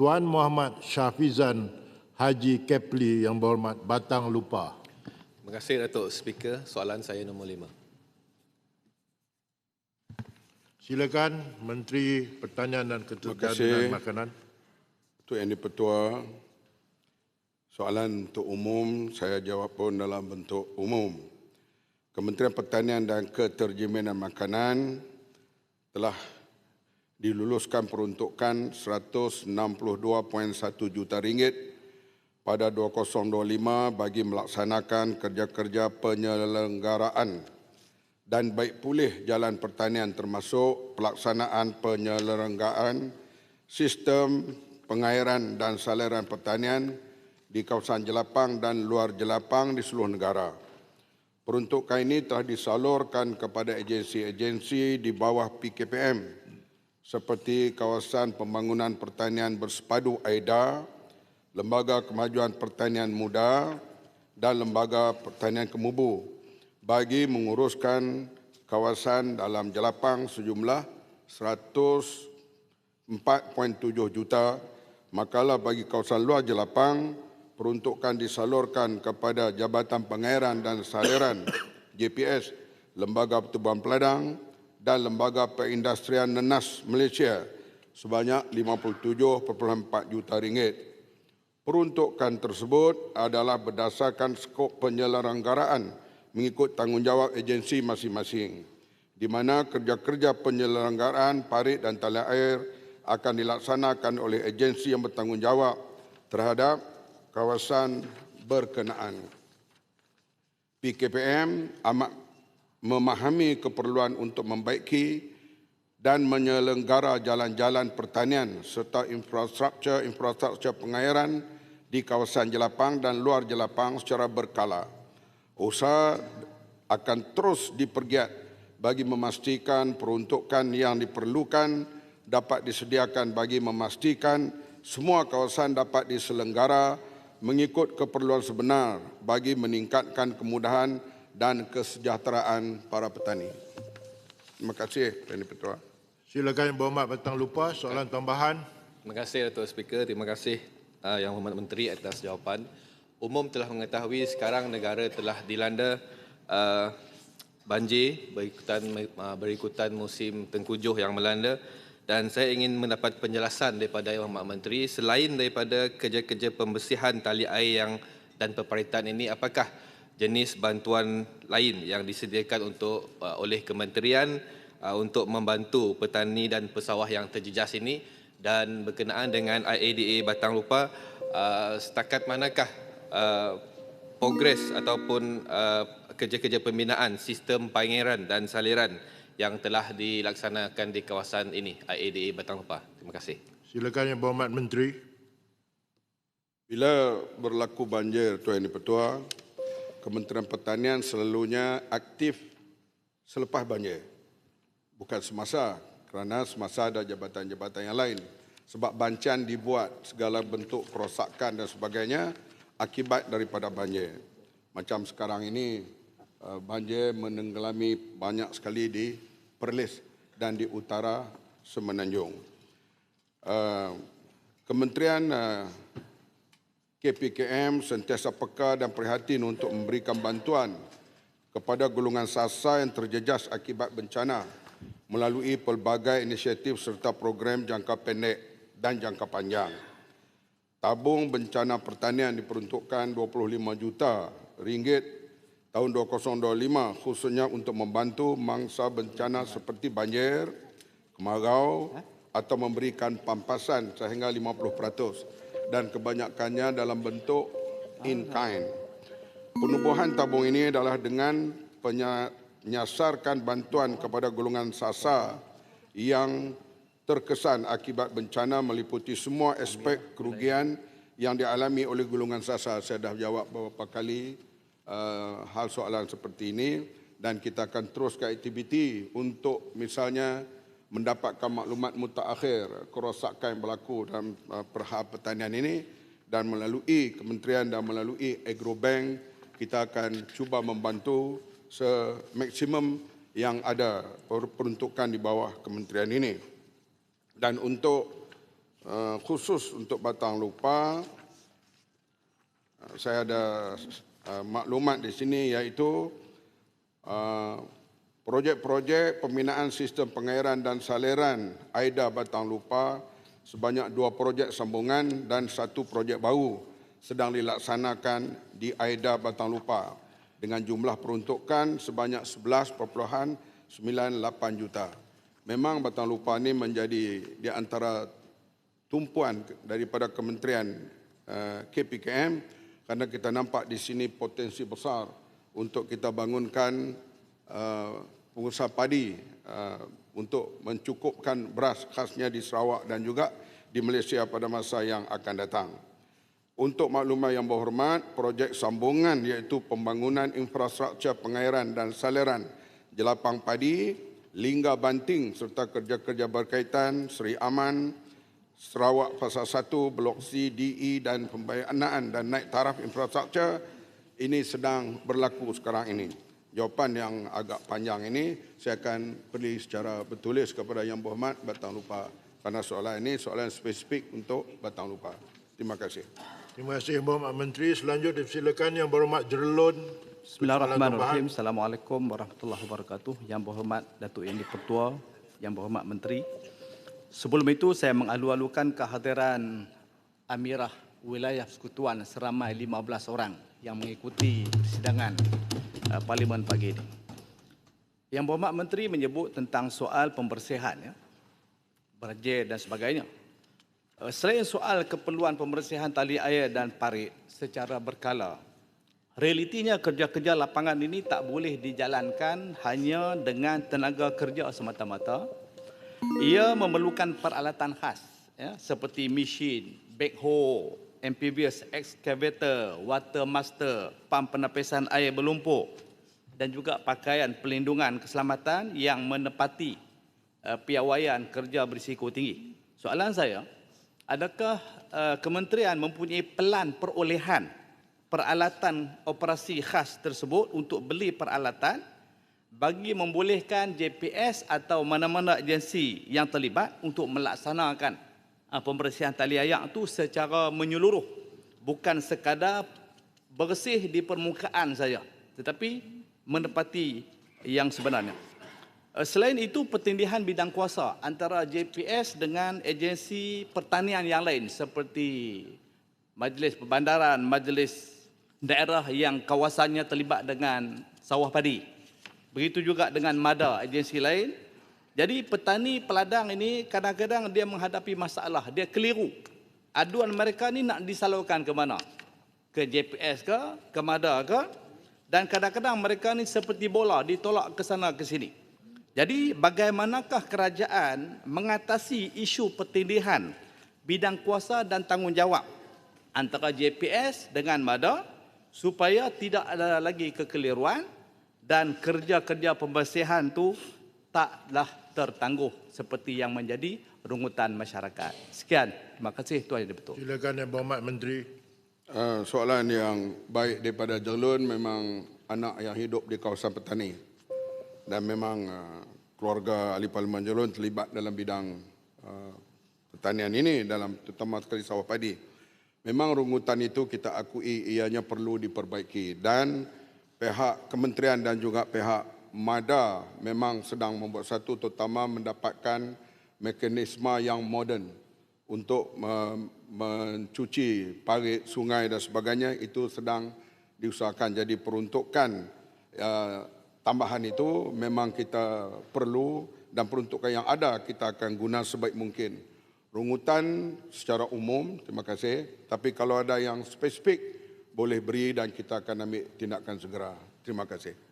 Tuan Muhammad Syafizan Haji Kepli yang berhormat Batang Lupa. Terima kasih Datuk Speaker. Soalan saya nombor lima. Silakan Menteri Pertanian dan kasih. Makanan. Untuk Yang di-Pertua, soalan untuk umum, saya jawab pun dalam bentuk umum. Kementerian Pertanian dan Keterjaminan Makanan telah diluluskan peruntukan 162.1 juta ringgit pada 2025 bagi melaksanakan kerja-kerja penyelenggaraan dan baik pulih jalan pertanian termasuk pelaksanaan penyelenggaraan sistem pengairan dan saliran pertanian di kawasan jelapang dan luar jelapang di seluruh negara. Peruntukan ini telah disalurkan kepada agensi-agensi di bawah PKPM seperti Kawasan Pembangunan Pertanian Bersepadu AIDA, Lembaga Kemajuan Pertanian Muda dan Lembaga Pertanian Kemubu bagi menguruskan kawasan dalam jelapang sejumlah 104.7 juta makalah bagi kawasan luar jelapang peruntukan disalurkan kepada Jabatan Pengairan dan Saliran JPS Lembaga Pertubuhan Peladang dan Lembaga Perindustrian Nenas Malaysia sebanyak 57.4 juta ringgit. Peruntukan tersebut adalah berdasarkan skop penyelenggaraan mengikut tanggungjawab agensi masing-masing di mana kerja-kerja penyelenggaraan parit dan talian air akan dilaksanakan oleh agensi yang bertanggungjawab terhadap kawasan berkenaan. PKPM amat memahami keperluan untuk membaiki dan menyelenggara jalan-jalan pertanian serta infrastruktur-infrastruktur pengairan di kawasan jelapang dan luar jelapang secara berkala. Usaha akan terus dipergiat bagi memastikan peruntukan yang diperlukan dapat disediakan bagi memastikan semua kawasan dapat diselenggara mengikut keperluan sebenar bagi meningkatkan kemudahan dan kesejahteraan para petani. Terima kasih, Tuan Ketua. Silakan Yang Berhormat Batang Lupa, soalan tambahan. Terima kasih Datuk Speaker. Terima kasih uh, Yang Hormat Menteri atas jawapan. Umum telah mengetahui sekarang negara telah dilanda uh, banjir berikutan uh, berikutan musim tengkujuh yang melanda dan saya ingin mendapat penjelasan daripada Yang Hormat Menteri selain daripada kerja-kerja pembersihan tali air yang dan peparitan ini apakah jenis bantuan lain yang disediakan untuk uh, oleh kementerian uh, untuk membantu petani dan pesawah yang terjejas ini dan berkenaan dengan IADA Batang Lupa uh, setakat manakah uh, progres ataupun uh, kerja-kerja pembinaan sistem pangeran dan saliran yang telah dilaksanakan di kawasan ini IADA Batang Lupa. Terima kasih. Silakan Yang Berhormat Menteri. Bila berlaku banjir, Tuan Yang Pertua, Kementerian Pertanian selalunya aktif selepas banjir. Bukan semasa, kerana semasa ada jabatan-jabatan yang lain. Sebab bancan dibuat segala bentuk kerosakan dan sebagainya akibat daripada banjir. Macam sekarang ini, eh, banjir menenggelami banyak sekali di Perlis dan di utara Semenanjung. Eh, Kementerian eh, KPKM sentiasa peka dan prihatin untuk memberikan bantuan kepada golongan sasa yang terjejas akibat bencana melalui pelbagai inisiatif serta program jangka pendek dan jangka panjang. Tabung bencana pertanian diperuntukkan 25 juta ringgit tahun 2025 khususnya untuk membantu mangsa bencana seperti banjir, kemarau atau memberikan pampasan sehingga 50% dan kebanyakannya dalam bentuk in kind. Penubuhan tabung ini adalah dengan menyasarkan bantuan kepada golongan sasa yang terkesan akibat bencana meliputi semua aspek kerugian yang dialami oleh golongan sasa. Saya dah jawab beberapa kali uh, hal soalan seperti ini dan kita akan teruskan aktiviti untuk misalnya mendapatkan maklumat mutakhir kerosakan yang berlaku dalam uh, perhal pertanian ini dan melalui kementerian dan melalui Agrobank kita akan cuba membantu semaksimum yang ada peruntukan di bawah kementerian ini. Dan untuk uh, khusus untuk Batang Lupa uh, saya ada maklumat di sini iaitu projek-projek pembinaan sistem pengairan dan saliran AIDA Batang Lupa sebanyak dua projek sambungan dan satu projek baru sedang dilaksanakan di AIDA Batang Lupa dengan jumlah peruntukan sebanyak 11.98 juta. Memang Batang Lupa ini menjadi di antara tumpuan daripada Kementerian uh, KPKM kerana kita nampak di sini potensi besar untuk kita bangunkan uh, pengusaha padi uh, untuk mencukupkan beras khasnya di Sarawak dan juga di Malaysia pada masa yang akan datang. Untuk maklumat yang berhormat, projek sambungan iaitu pembangunan infrastruktur pengairan dan saliran jelapang padi, lingga banting serta kerja-kerja berkaitan Seri Aman, Sarawak Fasa 1, Blok C, DE dan pembayangan dan naik taraf infrastruktur ini sedang berlaku sekarang ini. Jawapan yang agak panjang ini saya akan beri secara bertulis kepada Yang Berhormat Batang Lupa kerana soalan ini soalan spesifik untuk Batang Lupa. Terima kasih. Terima kasih Yang Berhormat Menteri. Selanjutnya silakan Yang Berhormat Jerlun. Bismillahirrahmanirrahim. Assalamualaikum warahmatullahi wabarakatuh. Yang berhormat Datuk Yang Dipertua, Yang berhormat Menteri. Sebelum itu saya mengalu-alukan kehadiran Amirah Wilayah Persekutuan seramai 15 orang yang mengikuti persidangan uh, Parlimen pagi ini. Yang berhormat Menteri menyebut tentang soal pembersihan, ya, berjaya dan sebagainya. Uh, Selain soal keperluan pembersihan tali air dan parit secara berkala, realitinya kerja-kerja lapangan ini tak boleh dijalankan hanya dengan tenaga kerja semata-mata. Ia memerlukan peralatan khas ya, seperti mesin, backhoe, amphibious excavator, water master, pam penapisan air berlumpur dan juga pakaian pelindungan keselamatan yang menepati uh, piawaian kerja berisiko tinggi. Soalan saya, adakah uh, kementerian mempunyai pelan perolehan peralatan operasi khas tersebut untuk beli peralatan bagi membolehkan JPS atau mana-mana agensi yang terlibat untuk melaksanakan pembersihan tali ayak itu secara menyeluruh bukan sekadar bersih di permukaan saja tetapi menepati yang sebenarnya. Uh, Selain itu pertindihan bidang kuasa antara JPS dengan agensi pertanian yang lain seperti Majlis Perbandaran, Majlis daerah yang kawasannya terlibat dengan sawah padi. Begitu juga dengan MADA, agensi lain. Jadi petani peladang ini kadang-kadang dia menghadapi masalah, dia keliru. Aduan mereka ni nak disalurkan ke mana? Ke JPS ke, ke MADA ke? Dan kadang-kadang mereka ni seperti bola, ditolak ke sana ke sini. Jadi bagaimanakah kerajaan mengatasi isu pertindihan bidang kuasa dan tanggungjawab antara JPS dengan MADA supaya tidak ada lagi kekeliruan dan kerja-kerja pembersihan tu taklah tertangguh seperti yang menjadi rungutan masyarakat. Sekian. Terima kasih Tuan Yang Dipertua. Silakan Yang Berhormat Menteri. Uh, soalan yang baik daripada Jelun memang anak yang hidup di kawasan petani dan memang uh, keluarga ahli Parlimen Jelun terlibat dalam bidang uh, pertanian ini dalam terutama sekali sawah padi. Memang rungutan itu kita akui ianya perlu diperbaiki dan pihak kementerian dan juga pihak MADA memang sedang membuat satu terutama mendapatkan mekanisme yang moden untuk me- mencuci parit sungai dan sebagainya. Itu sedang diusahakan. Jadi peruntukan uh, tambahan itu memang kita perlu dan peruntukan yang ada kita akan guna sebaik mungkin. Rungutan secara umum terima kasih. Tapi kalau ada yang spesifik boleh beri dan kita akan ambil tindakan segera. Terima kasih